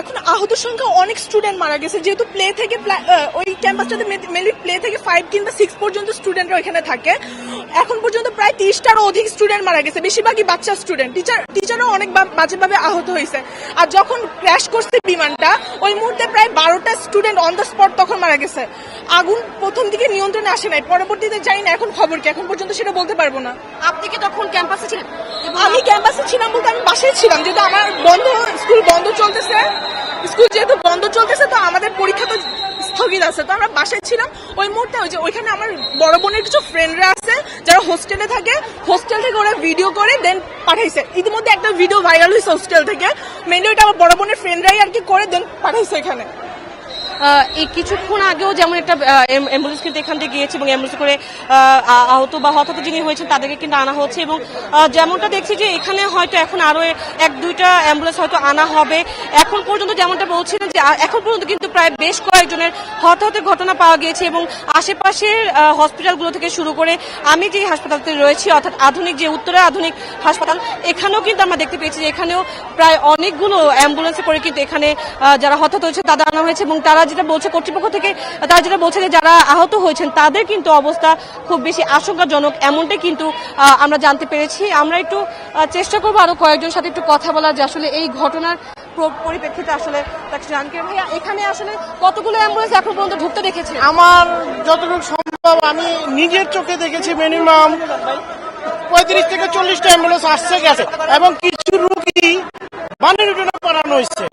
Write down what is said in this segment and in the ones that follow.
এখন আহত সংখ্যা অনেক স্টুডেন্ট মারা গেছে। যেহেতু প্লে থেকে ওই ক্যাম্পাসটাতে মেনলি প্লে থেকে ফাইভ কিংবা সিক্স পর্যন্ত স্টুডেন্টরা ওইখানে থাকে। এখন পর্যন্ত প্রায় তিরিশটারও অধিক স্টুডেন্ট মারা গেছে। বেশিরভাগই বাচ্চা স্টুডেন্ট টিচার টিচারও অনেক বাজেভাবে আহত হয়েছে। আর যখন ক্র্যাশ করছে বিমানটা ওই মুহূর্তে প্রায় বারোটা স্টুডেন্ট অন দ্য স্পট তখন মারা গেছে। আগুন প্রথম দিকে নিয়ন্ত্রণে আসে নাই। পরবর্তীতে জানি না এখন খবর কি। এখন পর্যন্ত সেটা বলতে পারব না। আপনি কি তখন ক্যাম্পাসে ছিলেন? আমি ক্যাম্পাসে ছিলাম বলতে আমি বাসায় ছিলাম। যেহেতু আমার বন্ধ স্কুল বন্ধ চলতেছে। স্কুল যেহেতু বন্ধ চলতেছে তো আমাদের স্থগিত আছে। তো আমরা বাসায় ছিলাম, ওই মুহূর্তে ওই যে ওইখানে আমার বড় বোনের কিছু ফ্রেন্ডরা আছে, যারা হোস্টেলে থাকে। হোস্টেল থেকে ওরা ভিডিও করে দেন পাঠাইছে। ইতিমধ্যে একটা ভিডিও ভাইরাল হয়েছে হোস্টেল থেকে। মেনলি ওইটা আমার বড় বোনের ফ্রেন্ডরাই আর কি করে দেন পাঠাইছে এখানে। এই কিছুক্ষণ আগেও যেমন একটা অ্যাম্বুলেন্স কিন্তু এখান থেকে গিয়েছে এবং অ্যাম্বুলেন্স করে আহত বা হতাহত যিনি হয়েছেন তাদেরকে কিন্তু আনা হচ্ছে এবং যেমনটা দেখছি যে এখানে হয়তো এখন আরও এক, দুইটা অ্যাম্বুলেন্স হয়তো আনা হবে। এখন পর্যন্ত যেমনটা বলছিলেন যে এখন পর্যন্ত কিন্তু প্রায় বেশ কয়েকজনের হতাহতের ঘটনা পাওয়া গিয়েছে এবং আশেপাশের হসপিটালগুলো থেকে শুরু করে আমি যে হাসপাতালতে রয়েছি, অর্থাৎ আধুনিক যে উত্তরে আধুনিক হাসপাতাল, এখানেও কিন্তু আমরা দেখতে পেয়েছি যে এখানেও প্রায় অনেকগুলো অ্যাম্বুলেন্সে করে কিন্তু এখানে যারা হতাহত হয়েছে তাদের আনা হয়েছে এবং তারা যেটা বলছে কর্তৃপক্ষ থেকে, তারা যেটা বলছে যে যারা আহত হয়েছেন, তাদের কিন্তু অবস্থা খুব বেশি আশঙ্কাজনক। এমনটাই কিন্তু আমরা জানতে পেরেছি। আমরা একটু চেষ্টা করব আরও কয়েকজন সাথে একটু কথা বলার যে আসলে এই ঘটনার পরিপ্রেক্ষিতে আসলে জানকে ভাইয়া, এখানে আসলে কতগুলো অ্যাম্বুলেন্স এখন পর্যন্ত ঢুকতে দেখেছে আমার যতটুকু সম্ভব, আমি নিজের চোখে দেখেছি মিনিমাম পঁয়ত্রিশ থেকে চল্লিশটা অ্যাম্বুলেন্স আসছে, গেছে। এবং কিছু রুগী বানুরুটনে পাঠানো হয়েছে।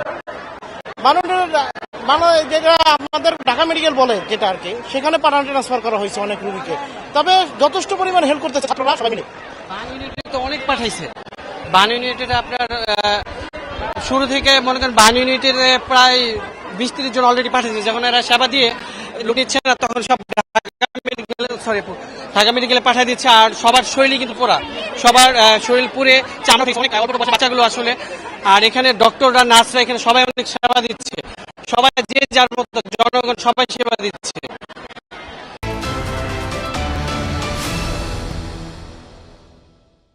বানুরুটনে মানে যেটা আমাদের ঢাকা মেডিকেল বলে যেটা আর কি, সেখানে পাঠানো ট্রান্সফার করা হয়েছে অনেক রুগীকে। তবে যথেষ্ট পরিমাণ হেল্প করতেছে ছাত্ররা, সবাই মিলে। তো অনেক পাঠাইছে। বান ইউনিটেড আপনার শুরু থেকে মনে করেন বান ইউনিটের প্রায় বিশ তিরিশ জন অলরেডি পাঠিয়েছে যখন এরা সেবা দিয়ে লোক নিচ্ছে না, তখন সব ঢাকা মেডিকেল সরি ঢাকা মেডিকেলে পাঠিয়ে দিচ্ছে। আর সবার শরীরই কিন্তু পোড়া। সবার শরীর পুরে চানো অনেক বাচ্চাগুলো আসলে। আর এখানে ডক্টররা নার্সরা এখানে সবাই অনেক সেবা দিচ্ছে। সবাই যে যার মতো জনগণ সবাই সেবা দিচ্ছে।